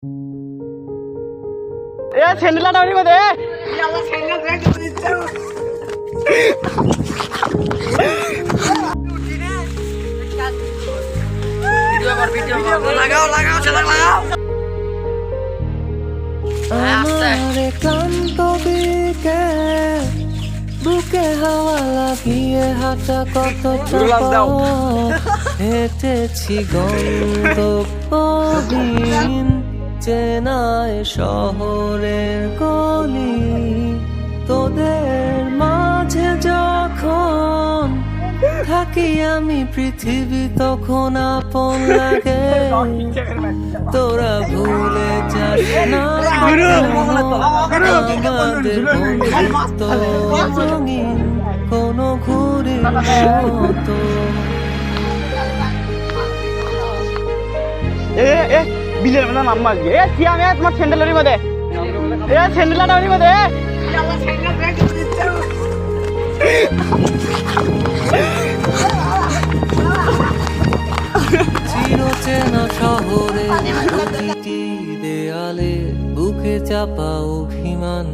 এ স্যান্ডেলটা ওরি মধ্যে লাগাও লাগাও সেটা লাগাও আমার ক্লান্ত বিকেল বুকে হাওয়া লাগিয়ে হাঁটা কত হেঁটেছি গন্তব্যহীন চেনায় শহরের গলি, তোদের মাঝে যখন থাকি আমি পৃথিবী, তখন আপন লাগে। তোরা ভুলে যাস না আমাদের বন্ধুত্ব কোনো ঘুরে মতো। এ এ বিলের মধ্যে নাম আজকে এ, কি আমি তোমার স্যান্ডেল ওরি মধ্যে এ স্যান্ডেল ওরি মধ্যে চিরচেনা দেয়ালে, বুকে চাপা অভিমান।